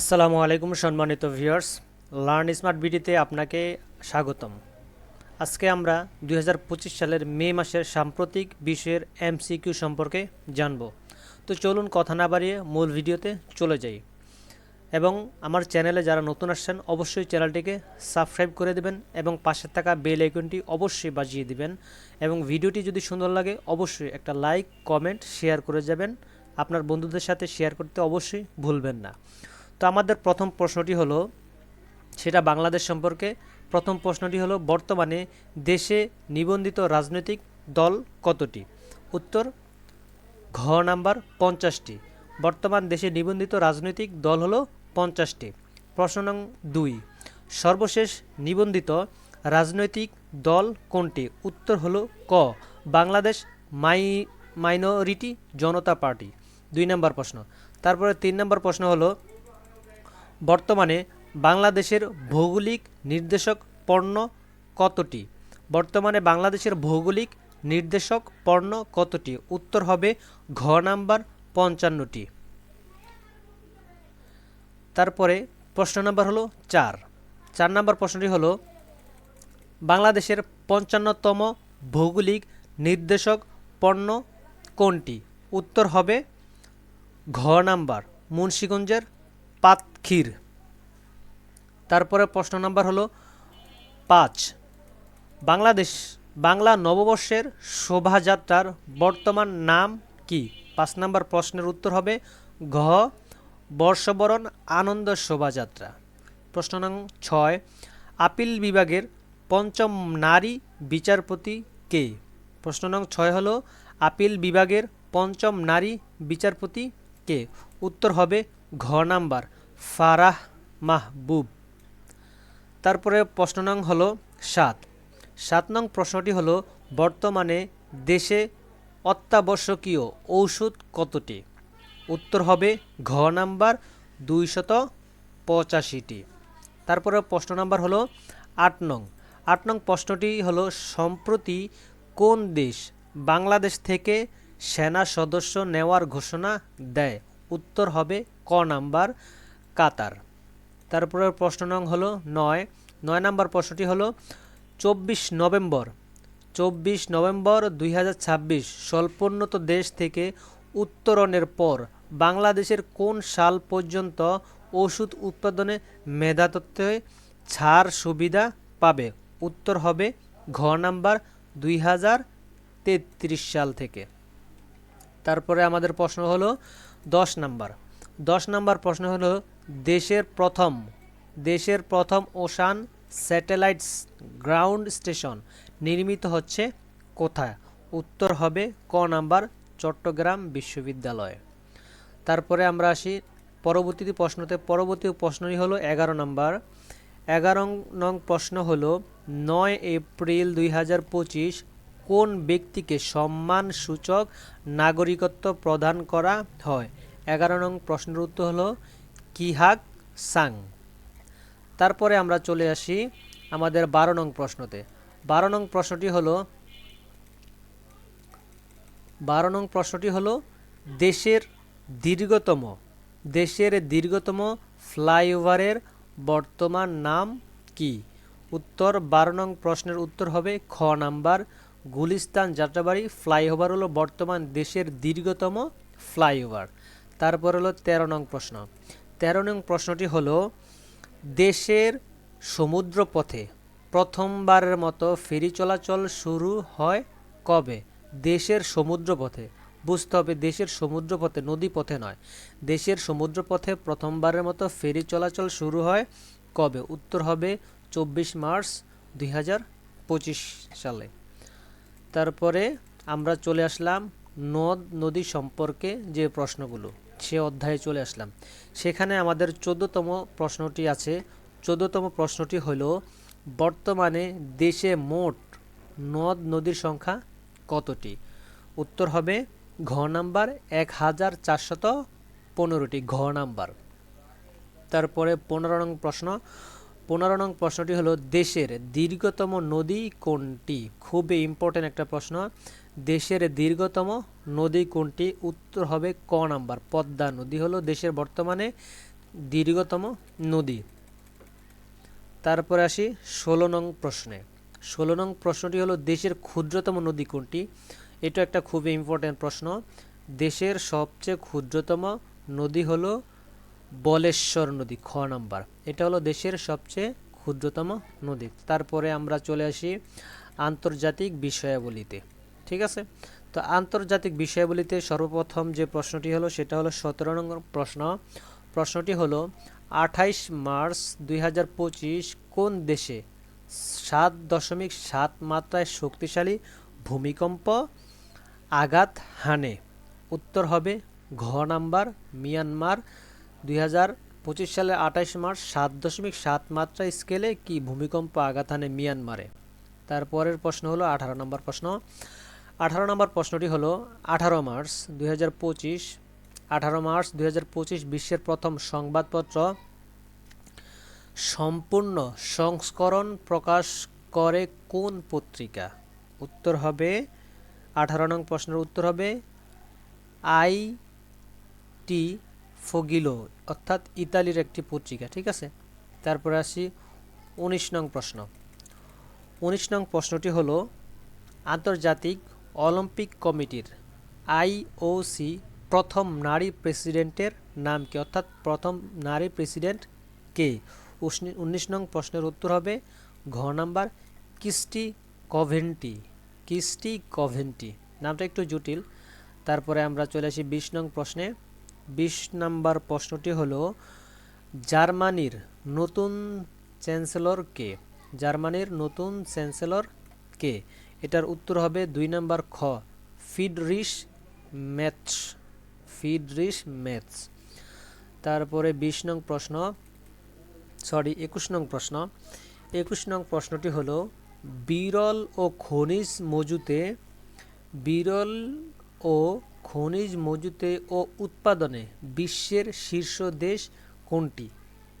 আসসালামু আলাইকুম, সম্মানিত ভিউয়ার্স। লার্ন স্মার্ট বিডিতে আপনাকে স্বাগতম। আজকে আমরা দু হাজার পঁচিশ সালের মে মাসের সাম্প্রতিক বিষয়ের এমসিকিউ সম্পর্কে জানব। তো চলুন কথা না বাড়িয়ে মূল ভিডিওতে চলে যাই। এবং আমার চ্যানেলে যারা নতুন আসছেন, অবশ্যই চ্যানেলটিকে সাবস্ক্রাইব করে দেবেন এবং পাশে থাকা বেল আইকনটি অবশ্যই বাজিয়ে দিবেন। এবং ভিডিওটি যদি সুন্দর লাগে, অবশ্যই একটা লাইক, কমেন্ট, শেয়ার করে যাবেন। আপনার বন্ধুদের সাথে শেয়ার করতে অবশ্যই ভুলবেন না। তো আমাদের প্রথম প্রশ্নটি হলো, সেটা বাংলাদেশ সম্পর্কে। প্রথম প্রশ্নটি হলো, বর্তমানে দেশে নিবন্ধিত রাজনৈতিক দল কতটি? উত্তর, ঘ নাম্বার পঞ্চাশটি। বর্তমান দেশে নিবন্ধিত রাজনৈতিক দল হলো পঞ্চাশটি। প্রশ্ন নং দুই, সর্বশেষ নিবন্ধিত রাজনৈতিক দল কোনটি? উত্তর হলো ক, বাংলাদেশ মাই, মাইনরিটি জনতা পার্টি। দুই নম্বর প্রশ্ন। তারপরে তিন নম্বর প্রশ্ন হলো বর্তমানে বাংলাদেশের ভৌগোলিক নির্দেশক পণ্য কতটি? বর্তমানে বাংলাদেশের ভৌগোলিক নির্দেশক পণ্য কতটি? উত্তর হবে ঘ নাম্বার পঞ্চান্নটি। তারপরে প্রশ্ন নাম্বার হলো চার। চার নাম্বার প্রশ্নটি হলো, বাংলাদেশের পঞ্চান্নতম ভৌগোলিক নির্দেশক পণ্য কোনটি? উত্তর হবে ঘ নাম্বার মুন্সীগঞ্জের পাতক্ষীর। তারপরে প্রশ্ন নাম্বার হলো পাঁচ। বাংলাদেশ, বাংলা নববর্ষের শোভাযাত্রার বর্তমান নাম কি? পাঁচ নাম্বার প্রশ্নের উত্তর হবে ঘ, বর্ষবরণ আনন্দ শোভাযাত্রা। প্রশ্ন নং ছয়, আপিল বিভাগের পঞ্চম নারী বিচারপতি কে? প্রশ্ন নং ছয় হলো আপিল বিভাগের পঞ্চম নারী বিচারপতি কে? উত্তর হবে ঘ নাম্বার, ফারাহ মাহবুব। তারপরে প্রশ্ন নং হলো সাত। সাত নং প্রশ্নটি হলো, বর্তমানে দেশে অত্যাবশ্যকীয় ঔষধ কতটি? উত্তর হবে ঘ নাম্বার দুইশত পঁচাশিটি। তারপরে প্রশ্ন নাম্বার হলো আট নং। আট নং প্রশ্নটি হলো, সম্প্রতি কোন দেশ বাংলাদেশ থেকে সেনা সদস্য নেওয়ার ঘোষণা দেয়? উত্তর হবে ক নাম্বার কাতার। তারপরে প্রশ্ন নং হলো নয়। নয় নাম্বার প্রশ্নটি হলো, চব্বিশ নভেম্বর চব্বিশ নভেম্বর দুই হাজার ছাব্বিশ, স্বল্পোন্নত দেশ থেকে উত্তরণের পর বাংলাদেশের কোন সাল পর্যন্ত ওষুধ উৎপাদনে মেধাতত্ত্বে ছাড় সুবিধা পাবে? উত্তর হবে ঘ নাম্বার দুই হাজার তেত্রিশ সাল থেকে। তারপরে আমাদের প্রশ্ন হলো দশ নাম্বার। দশ নাম্বার প্রশ্ন হলো দেশের প্রথম দেশের প্রথম ওশান স্যাটেলাইটস গ্রাউন্ড স্টেশন নির্মিত হচ্ছে কোথায়? উত্তর হবে ক নাম্বার চট্টগ্রাম বিশ্ববিদ্যালয়ে। তারপরে আমরা আসি পরবর্তী প্রশ্নতে। পরবর্তী প্রশ্নটি হলো এগারো নাম্বার। এগারো নং প্রশ্ন হলো, নয় এপ্রিল দুই হাজার পঁচিশ কোন ব্যক্তিকে সম্মান সূচক নাগরিকত্ব প্রদান করা হয়? এগারো নং প্রশ্নের উত্তর হলো কিহাক সাং। তারপরে আমরা চলে আসি আমাদের বারো নং প্রশ্নতে। বারো নং প্রশ্নটি হলো, বারো নং প্রশ্নটি হলো, দেশের দীর্ঘতম দেশের দীর্ঘতম ফ্লাইওভারের বর্তমান নাম কি? উত্তর বারো নং প্রশ্নের উত্তর হবে খ নাম্বার, গুলিস্তান যাত্রাবাড়ি ফ্লাইওভার হলো বর্তমান দেশের দীর্ঘতম ফ্লাইওভার। তারপর হলো তেরো নং প্রশ্ন। তেরো নং প্রশ্নটি হলো, দেশের সমুদ্রপথে প্রথমবারের মতো ফেরি চলাচল শুরু হয় কবে? দেশের সমুদ্রপথে। বুঝতে হবে, দেশের সমুদ্রপথে নদী পথে নয়। দেশের সমুদ্রপথে প্রথমবারের মতো ফেরি চলাচল শুরু হয় কবে? উত্তর হবে চব্বিশ মার্চ দুই হাজার পঁচিশ সালে। তারপরে আমরা চলে আসলাম নদ নদী সম্পর্কে যে প্রশ্নগুলো। সে অধ্যায়ে চলে আসলাম। সেখানে আমাদের চোদ্দতম প্রশ্নটি আছে। চোদ্দতম প্রশ্নটি হল, বর্তমানে দেশে মোট নদ নদীর সংখ্যা কতটি? উত্তর হবে, ঘ নাম্বার এক হাজার চারশত পনেরোটি, ঘ নাম্বার। তারপরে পনেরো নং প্রশ্ন। পনেরো নং প্রশ্নটি হলো, দেশের দীর্ঘতম নদী কোনটি? খুবই ইম্পর্টেন্ট একটা প্রশ্ন। দেশের দীর্ঘতম নদী কোনটি? উত্তর হবে ক নাম্বার, পদ্মা নদী হলো দেশের বর্তমানে দীর্ঘতম নদী। তারপরে আসি ষোলো নং প্রশ্নে। ষোলো নং প্রশ্নটি হলো, দেশের ক্ষুদ্রতম নদী কোনটি? এটা একটা খুবই ইম্পর্ট্যান্ট প্রশ্ন। দেশের সবচেয়ে ক্ষুদ্রতম নদী হলো বলেশ্বর নদী, খ নাম্বার। এটা হলো দেশের সবচেয়ে ক্ষুদ্রতম নদী। তারপরে আমরা চলে আসি আন্তর্জাতিক বিষয়াবলিতে। ঠিক আছে? তো আন্তর্জাতিক বিষয়াবলিতে সর্বপ্রথম যে প্রশ্নটি হলো, সেটা হলো সতেরো নম্বর প্রশ্ন। প্রশ্নটি হলো, আঠাইশ মার্চ দুই হাজার পঁচিশ কোন দেশে সাত দশমিক সাত মাত্রায় শক্তিশালী ভূমিকম্প আঘাত হানে? উত্তর হবে, ঘ নাম্বার, মিয়ানমার। দুই সালের আঠাইশ মার্চ সাত দশমিক সাত মাত্রা স্কেলে কি ভূমিকম্প আঘাত হানে মিয়ানমারে? তারপরের প্রশ্ন হলো, আঠারো নম্বর প্রশ্ন। আঠারো নম্বর প্রশ্নটি হলো, আঠারো মার্চ দুই হাজার পঁচিশ, আঠারো মার্চ দুই হাজার পঁচিশ বিশ্বের প্রথম সংবাদপত্র সম্পূর্ণ সংস্করণ প্রকাশ করে কোন পত্রিকা? উত্তর হবে, আঠারো নং প্রশ্নের উত্তর হবে, আই টি ফগিলো, অর্থাৎ ইতালির একটি পত্রিকা, ঠিক আছে? তারপরে আসি উনিশ নং প্রশ্ন। উনিশ নং প্রশ্নটি হলো, আন্তর্জাতিক অলিম্পিক কমিটির আইওসি প্রথম নারী প্রেসিডেন্টের নাম কি? অর্থাৎ প্রথম নারী প্রেসিডেন্ট কে? উনিশ নং প্রশ্নের উত্তর হবে ঘ নাম্বার কিস্টি কভেন্টি কিস্টি কভেন্টি। নামটা একটু জটিল। তারপরে আমরা চলে আসি বিশ নং প্রশ্নে। বিশ নাম্বার প্রশ্নটি হলো, জার্মানির নতুন চ্যান্সেলর কে? জার্মানির নতুন চ্যান্সেলর কে? এটার উত্তর হবে দুই নাম্বার খ, ফিডরিশ ম্যাথস ফিডরিশ ম্যাথস। তারপরে বিশ নং প্রশ্ন, সরি, একুশ নং প্রশ্ন। একুশ নং প্রশ্নটি হল, বিরল ও খনিজ মজুতে, বিরল ও খনিজ মজুতে ও উৎপাদনে বিশ্বের শীর্ষ দেশ কোনটি?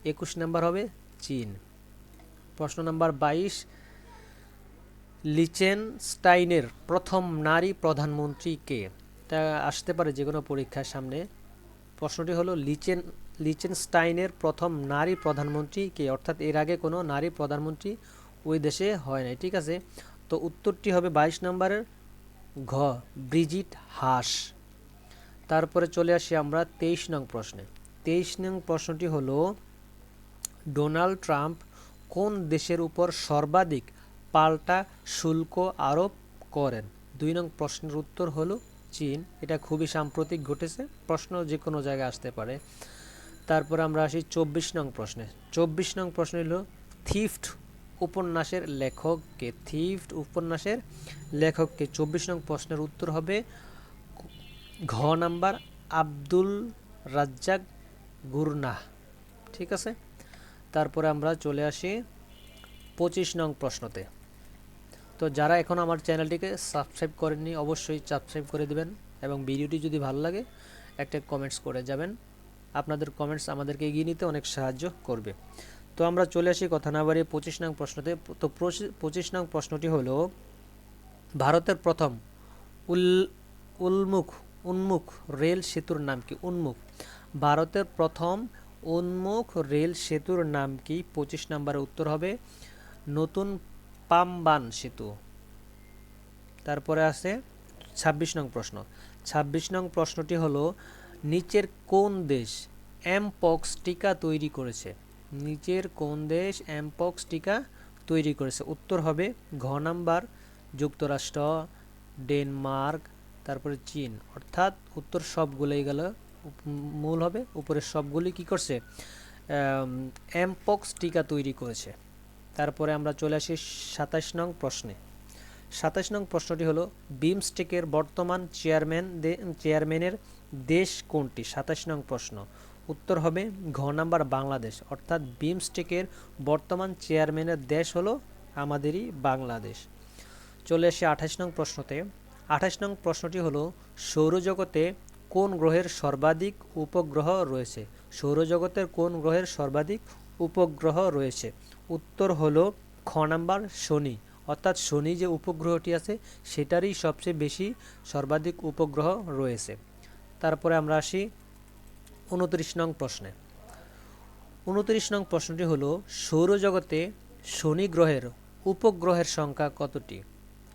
একুশ নম্বর হবে চীন। প্রশ্ন নাম্বার বাইশ লিচেনস্টাইনের প্রথম নারী প্রধানমন্ত্রী কে? তা আসতে পারে যে কোনো পরীক্ষার সামনে। প্রশ্নটি হলো, লিচেন, লিচেনস্টাইনের প্রথম নারী প্রধানমন্ত্রী কে? অর্থাৎ এর আগে কোনো নারী প্রধানমন্ত্রী ওই দেশে হয় নাই, ঠিক আছে? তো উত্তরটি হবে বাইশ নম্বরের ঘ, ব্রিজিট হাস। তারপরে চলে আসি আমরা তেইশ নং প্রশ্নে। তেইশ নং প্রশ্নটি হলো, ডোনাল্ড ট্রাম্প কোন দেশের উপর সর্বাধিক পাল্টা শুল্ক আরোপ করেন। দুই নং প্রশ্নের উত্তর হলো চীন। এটা খুবই সাম্প্রতিক ঘটেছে। প্রশ্ন যে কোনো জায়গায় আসতে পারে। তারপর আমরা আসি চব্বিশ নং প্রশ্নে। চব্বিশ নং প্রশ্ন হলো, থিফট উপন্যাসের লেখককে, থিফট উপন্যাসের লেখককে চব্বিশ নং প্রশ্নের উত্তর হবে ঘ নাম্বার আব্দুল রাজ্জাক গুরনাহ। ঠিক আছে? তারপরে আমরা চলে আসি পঁচিশ নং প্রশ্নতে। তো যারা এখন আমার চ্যানেলটিকে সাবস্ক্রাইব করেননি, অবশ্যই সাবস্ক্রাইব করে দেবেন এবং ভিডিওটি যদি ভালো লাগে, একটা কমেন্টস করে যাবেন। আপনাদের কমেন্টস আমাদেরকে এগিয়ে নিতে অনেক সাহায্য করবে। তো আমরা চলে আসি কথা না বাড়িয়ে পঁচিশ নং প্রশ্নতে। তো পঁচিশ নং প্রশ্নটি হলো, ভারতের প্রথম উল উন্মুখ উন্মুখ রেল সেতুর নাম কি? উন্মুখ। ভারতের প্রথম উন্মুখ রেল সেতুর নাম কি? পঁচিশ নম্বরের উত্তর হবে, নতুন পামবান সেতু। তারপরে আছে ছাব্বিশ নং প্রশ্ন। ছাব্বিশ নং প্রশ্নটি হলো, নিচের কোন দেশ অ্যামপক্স টিকা তৈরি করেছে? নিচের কোন দেশ অ্যামপক্স টিকা তৈরি করেছে? উত্তর হবে ঘ নাম্বার, যুক্তরাষ্ট্র, ডেনমার্ক, তারপরে চীন। অর্থাৎ উত্তর সবগুলোই গেল, মূল হবে, উপরের সবগুলি কি করছে? অ্যামপক্স টিকা তৈরি করেছে। তারপরে আমরা চলে আসি সাতাশ নং প্রশ্নে। সাতাশ নং প্রশ্নটি হলো, বিমস্টেকের বর্তমান চেয়ারম্যান চেয়ারম্যানের দেশ কোনটি? সাতাশ নং প্রশ্ন। উত্তর হবে ঘ নাম্বার বাংলাদেশ। অর্থাৎ বিমস্টেকের বর্তমান চেয়ারম্যানের দেশ হলো আমাদেরই বাংলাদেশ। চলে আসি আঠাশ নং প্রশ্নতে। আঠাশ নং প্রশ্নটি হলো, সৌরজগতে কোন গ্রহের সর্বাধিক উপগ্রহ রয়েছে? সৌরজগতের কোন গ্রহের সর্বাধিক উপগ্রহ রয়েছে। উত্তর হলো খ নাম্বার শনি। অর্থাৎ শনি যে উপগ্রহটি আছে, সেটারই সবচেয়ে বেশি সর্বাধিক উপগ্রহ রয়েছে। তারপরে আমরা আসি উনত্রিশ নং প্রশ্নে। উনত্রিশ নং প্রশ্নটি হলো, সৌরজগতে শনি গ্রহের উপগ্রহের সংখ্যা কতটি?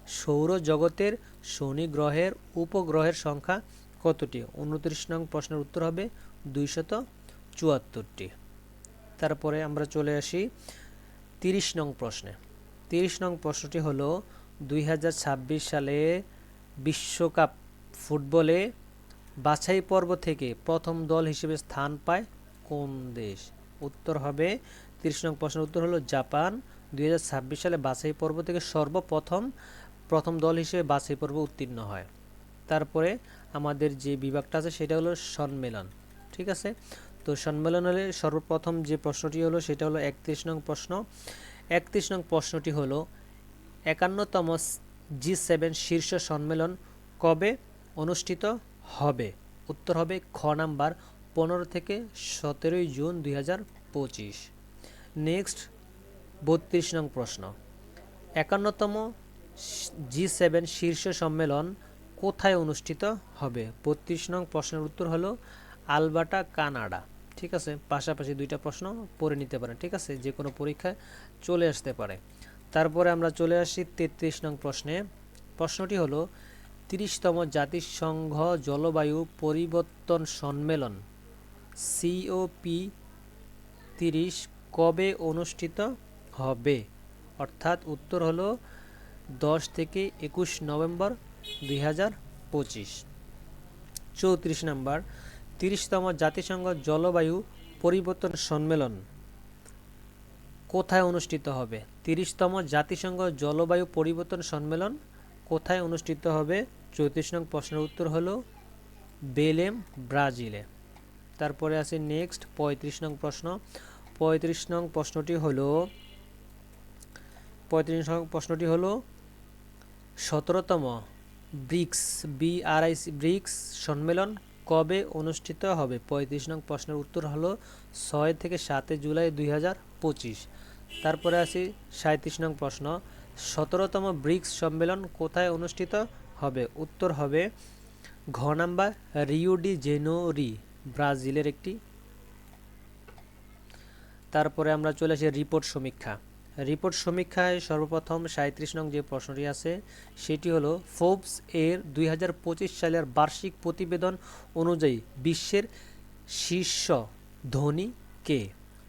সৌরজগতের শনি গ্রহের উপগ্রহের সংখ্যা কতটি? উনত্রিশ নং প্রশ্নের উত্তর হবে দুইশত চুয়াত্তরটি। তারপরে আমরা চলে আসি তিরিশ নং প্রশ্নে। তিরিশ নং প্রশ্নটি হলো, দুই হাজার ছাব্বিশ সালে বিশ্বকাপ ফুটবলে বাছাই পর্ব থেকে প্রথম দল হিসেবে স্থান পায় কোন দেশ? উত্তর হবে, তিরিশ নং প্রশ্নের উত্তর হলো জাপান। দুই হাজার ছাব্বিশ সালে বাছাই পর্ব থেকে সর্বপ্রথম প্রথম দল হিসেবে বাছাই পর্ব উত্তীর্ণ হয়। তারপরে আমাদের যে বিভাগটা আছে সেটা হলো সম্মেলন ঠিক আছে? তো সম্মেলন হলে সর্বপ্রথম যে প্রশ্নটি হলো, সেটা হলো একত্রিশ নং প্রশ্ন। একত্রিশ নং প্রশ্নটি হলো, একান্নতম জি সেভেন শীর্ষ সম্মেলন কবে অনুষ্ঠিত হবে? উত্তর হবে খ নাম্বার পনেরো থেকে সতেরোই জুন দুই হাজার পঁচিশ। নেক্সট, বত্রিশ নং প্রশ্ন। একান্নতম জি সেভেন শীর্ষ সম্মেলন কোথায় অনুষ্ঠিত হবে? বত্রিশ নং প্রশ্নের উত্তর হলো আলবার্টা কানাডা, ঠিক আছে? পাশাপাশি দুইটা প্রশ্ন পড়ে নিতে পারেন, ঠিক আছে? যে কোনো পরীক্ষায় চলে আসতে পারে। তারপরে আমরা চলে আসি তেত্রিশ নং প্রশ্নে। প্রশ্নটি হলো, তিরিশতম জাতিসংঘ জলবায়ু পরিবর্তন সম্মেলন সিওপি তিরিশ কবে অনুষ্ঠিত হবে? অর্থাৎ উত্তর হলো দশ থেকে একুশ নভেম্বর দুই হাজার পঁচিশ। চৌত্রিশ নম্বর তিরিশতম জাতিসংঘ জলবায়ু পরিবর্তন সম্মেলন কোথায় অনুষ্ঠিত হবে? তিরিশতম জাতিসংঘ জলবায়ু পরিবর্তন সম্মেলন কোথায় অনুষ্ঠিত হবে? চৌত্রিশ নং প্রশ্নের উত্তর হলো বেলেম, ব্রাজিলে। তারপরে আছে নেক্সট, পঁয়ত্রিশ নং প্রশ্ন। পঁয়ত্রিশ নং প্রশ্নটি হলো, পঁয়ত্রিশ নং প্রশ্নটি হল, সতেরোতম ব্রিক্স বিআরআইসি ব্রিক্স সম্মেলন কবে অনুষ্ঠিত হবে? পঁয়ত্রিশ নং প্রশ্নের উত্তর হলো ছয় থেকে সাতে জুলাই দুই হাজার পঁচিশ। তারপরে আসি সাঁত্রিশ নং প্রশ্ন। সতেরোতম ব্রিক্স সম্মেলন কোথায় অনুষ্ঠিত হবে? উত্তর হবে ঘ নাম্বার রিও ডি জেনোরি, ব্রাজিলের একটি। তারপরে আমরা চলে আসি রিপোর্ট সমীক্ষা। রিপোর্ট সমীক্ষায় সর্বপ্রথম সাঁত্রিশ নং যে প্রশ্নটি আছে, সেটি হলো ফোর্বস এর দুই হাজার পঁচিশ সালের বার্ষিক প্রতিবেদন অনুযায়ী বিশ্বের শীর্ষ ধনী কে?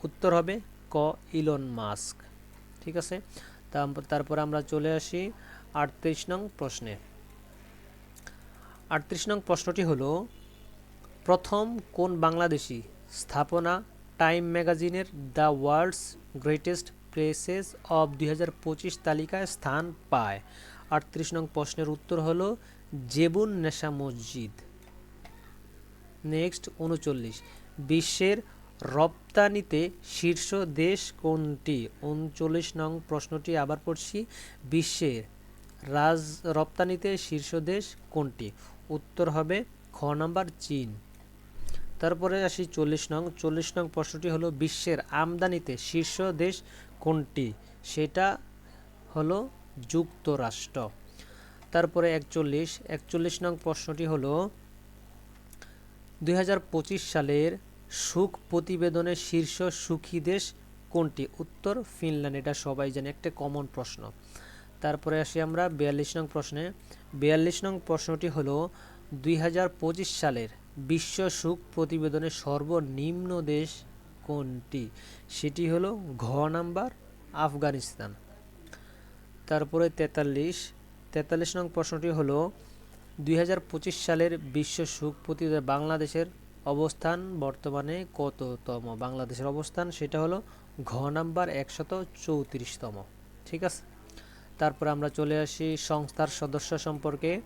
উত্তর হবে ক, ইলন মাস্ক। ঠিক আছে? তারপর আমরা চলে আসি আটত্রিশ নং প্রশ্নে। আটত্রিশ নং প্রশ্নটি হলো, প্রথম কোন বাংলাদেশি স্থাপনা টাইম ম্যাগাজিনের the world's greatest places of দুই হাজার পঁচিশ তালিকায় স্থান পায়। আটত্রিশ নং প্রশ্নের উত্তর হলো জেবুন নেশা মসজিদ। নেক্সট, উনচল্লিশ। বিশ্বের রপ্তানিতে শীর্ষ দেশ কোনটি? উনচল্লিশ নং প্রশ্নটি আবার পড়ছি। বিশ্বের রাজ, রপ্তানিতে শীর্ষ দেশ কোনটি? উত্তর হবে খ নাম্বার চীন। তারপরে আসি চল্লিশ নং। চল্লিশ নং প্রশ্নটি হলো, বিশ্বের আমদানিতে শীর্ষ দেশ কোনটি? সেটা হলো যুক্তরাষ্ট্র। তারপরে একচল্লিশ। একচল্লিশ নং প্রশ্নটি হলো, দুই সালের সুখ প্রতিবেদনের শীর্ষ সুখী দেশ কোনটি? উত্তর, ফিনল্যান্ড। এটা সবাই জানে, একটা কমন প্রশ্ন। তারপরে আসি আমরা বিয়াল্লিশ নং প্রশ্নে। বিয়াল্লিশ নং প্রশ্নটি হলো, দুই হাজার পঁচিশ সালের বিশ্ব সুখ প্রতিবেদনের সর্বনিম্ন দেশ কোনটি? সেটি হলো ঘ নাম্বার, আফগানিস্তান। তারপরে তেতাল্লিশ। তেতাল্লিশ নং প্রশ্নটি হলো, দুই হাজার পঁচিশ সালের বিশ্ব সুখ প্রতিবেদন বাংলাদেশের অবস্থান বর্তমানে কততম? বাংলাদেশের অবস্থান সেটা হলো ঘ নাম্বার একশত চৌত্রিশতম। ঠিক আছে? তারপর আমরা চলে আসি সংস্থার সদস্য সম্পর্কে।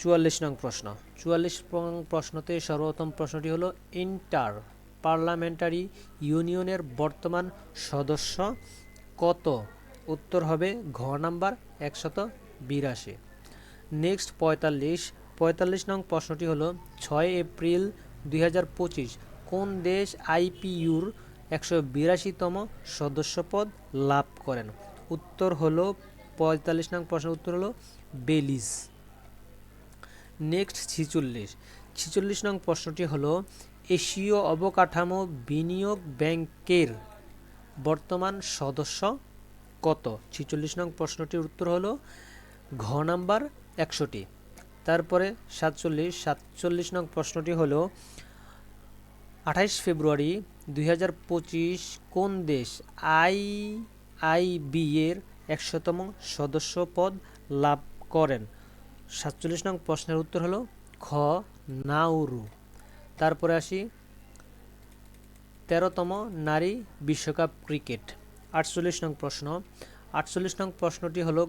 চুয়াল্লিশ নং প্রশ্ন। চুয়াল্লিশ নং প্রশ্নতে সর্বপ্রথম প্রশ্নটি হলো, ইন্টার পার্লামেন্টারি ইউনিয়নের বর্তমান সদস্য কত? উত্তর হবে ঘ নাম্বার একশত বিরাশি। নেক্সট পঁয়তাল্লিশ। পঁয়তাল্লিশ নং প্রশ্নটি হলো, ছয় এপ্রিল দুই হাজার পঁচিশ কোন দেশ আইপিইউর একশো বিরাশিতম সদস্যপদ লাভ করেন? উত্তর হলো, পঁয়তাল্লিশ নং প্রশ্নের উত্তর হলো, বেলিজ। নেক্সট ছিচল্লিশ। ছিচল্লিশ নং প্রশ্নটি হল, এশীয় অবকাঠামো বিনিয়োগ ব্যাংকের বর্তমান সদস্য কত? ছিচল্লিশ নং প্রশ্নটির উত্তর হলো, ঘ নাম্বার একশোটি। তারপরে সাতচল্লিশ সাতচল্লিশ নং প্রশ্নটি হল, আঠাইশ ফেব্রুয়ারি দুই হাজার পঁচিশ কোন দেশ আই আইবি এর একশোতম সদস্য পদ লাভ করেন? সাতচল্লিশ নং প্রশ্নের উত্তর হলো খ নাউরু তারপরে আসি, তেরোতম নারী বিশ্বকাপ ক্রিকেট। আটচল্লিশ নং প্রশ্ন। আটচল্লিশ নং প্রশ্নটি হলো,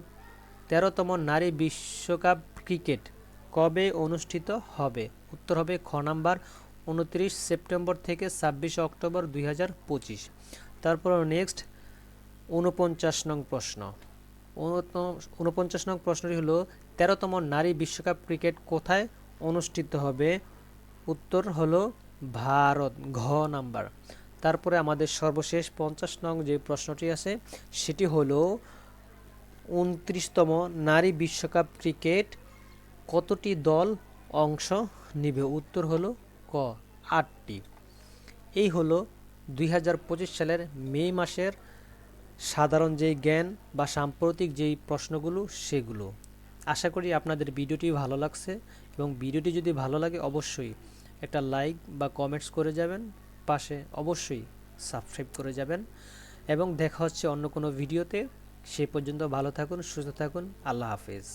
তেরোতম নারী বিশ্বকাপ ক্রিকেট কবে অনুষ্ঠিত হবে? উত্তর হবে খ নাম্বার উনত্রিশ সেপ্টেম্বর থেকে ছাব্বিশে অক্টোবর দুই হাজার পঁচিশ। তারপর নেক্সট উনপঞ্চাশ নং প্রশ্ন। উনপঞ্চাশ নং প্রশ্নটি হলো তেরোতম নারী বিশ্বকাপ ক্রিকেট কোথায় অনুষ্ঠিত হবে? উত্তর হলো ভারত, ঘ নাম্বার। তারপরে আমাদের সর্বশেষ পঞ্চাশ নং যে প্রশ্নটি আছে, সেটি হলো উনত্রিশতম নারী বিশ্বকাপ ক্রিকেট কতটি দল অংশ নিবে? উত্তর হলো ক, আটটি। এই হলো দুই হাজার পঁচিশ সালের মে মাসের সাধারণ যেই জ্ঞান বা সাম্প্রতিক যেই প্রশ্নগুলো, সেগুলো। আশা করি আপনাদের ভিডিওটি ভালো লাগছে এবং ভিডিওটি যদি ভালো লাগে অবশ্যই একটা লাইক বা কমেন্টস করে যাবেন, পাশে অবশ্যই সাবস্ক্রাইব করে যাবেন এবং দেখা হচ্ছে অন্য কোনো ভিডিওতে। সে পর্যন্ত ভালো থাকুন, সুস্থ থাকুন, আল্লাহ হাফেজ।